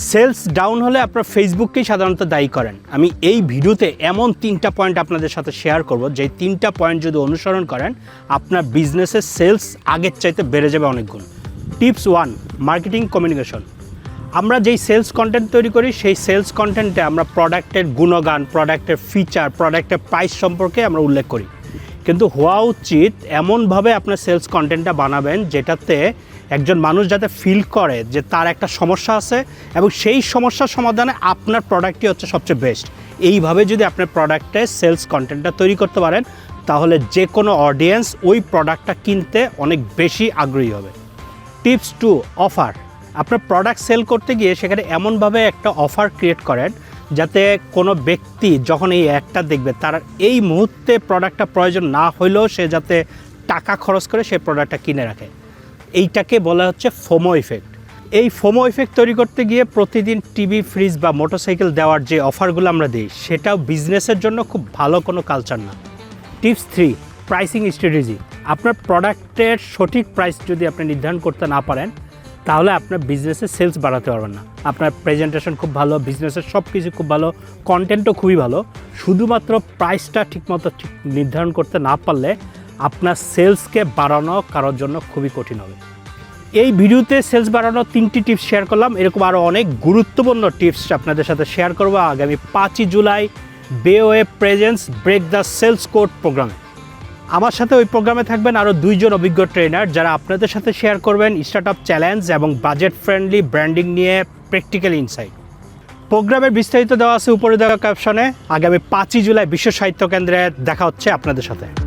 Sales down হলে আপনার ফেসবুককেই সাধারণত দায়ী করেন। আমি এই ভিডিওতে এমন তিনটা পয়েন্ট আপনাদের সাথে শেয়ার করব যে তিনটা পয়েন্ট যদি অনুসরণ করেন, আপনার বিজনেসের সেলস আগের চাইতে বেড়ে যাবে অনেক গুণ। Tips one, marketing communication. আমরা যেই সেলস কন্টেন্ট তৈরি করি, সেই সেলস কন্টেন্টে আমরা প্রোডাক্টের গুণগান প্রোডাক্টের ফিচার প্রোডাক্টের প্রাইস সম্পর্কে আমরা উল্লেখ করি। কিন্তু হওয়া উচিত এমনভাবে আপনার সেলস কন্টেন্টটা বানাবেন যেটাতে একজন মানুষ যাতে ফিল করে যে তার একটা সমস্যা আছে এবং সেই সমস্যার সমাধানে আপনার প্রোডাক্টটি হচ্ছে সবচেয়ে বেস্ট এইভাবে যদি আপনার প্রোডাক্টে সেলস কন্টেন্টটা তৈরি করতে পারেন, তাহলে যে কোনো অডিয়েন্স ওই প্রোডাক্টটা কিনতে অনেক বেশি আগ্রহী হবে। টিপস টু অফার আপনার প্রোডাক্ট সেল করতে গিয়ে সেখানে এমনভাবে একটা অফার ক্রিয়েট করেন যাতে কোনো ব্যক্তি যখন এই অ্যাডটা দেখবে, তার এই মুহূর্তে প্রোডাক্টটা প্রয়োজন না হইলেও সে যাতে টাকা খরচ করে সে প্রোডাক্টটা কিনে রাখে। এইটাকে বলা হচ্ছে ফোমো ইফেক্ট এই ফোমো ইফেক্ট তৈরি করতে গিয়ে প্রতিদিন টিভি ফ্রিজ বা মোটরসাইকেল দেওয়ার যে অফারগুলো আমরা দিই, সেটাও বিজনেসের জন্য খুব ভালো কোনো কালচার না। টিপস থ্রি প্রাইসিং স্ট্র্যাটেজি আপনার প্রোডাক্টের সঠিক প্রাইস যদি আপনি নির্ধারণ করতে না পারেন তাহলে আপনার বিজনেসের সেলস বাড়াতে পারবেন না। আপনার প্রেজেন্টেশন খুব ভালো বিজনেসের সব কিছু খুব ভালো কন্টেন্টও খুবই ভালো। শুধুমাত্র প্রাইসটা ঠিকমতো ঠিক নির্ধারণ করতে না পারলে আপনার সেলসকে বাড়ানো কারোর জন্য খুবই কঠিন হবে। এই ভিডিওতে সেলস বাড়ানোর তিনটি টিপস শেয়ার করলাম। এরকম আরও অনেক গুরুত্বপূর্ণ টিপস আপনাদের সাথে শেয়ার করব আগামী পাঁচই July বেওয়ে presence break the sales code প্রোগ্রামে আমার সাথে ওই প্রোগ্রামে থাকবেন আরও দুইজন অভিজ্ঞ ট্রেনার যারা আপনাদের সাথে শেয়ার করবেন স্টার্ট আপ চ্যালেঞ্জ এবং বাজেট ফ্রেন্ডলি ব্র্যান্ডিং নিয়ে প্র্যাকটিক্যাল ইনসাইট প্রোগ্রামের বিস্তারিত দেওয়া আছে উপরে দেওয়া ক্যাপশনে আগামী পাঁচই জুলাই বিশ্ব সাহিত্য কেন্দ্রে দেখা হচ্ছে আপনাদের সাথে।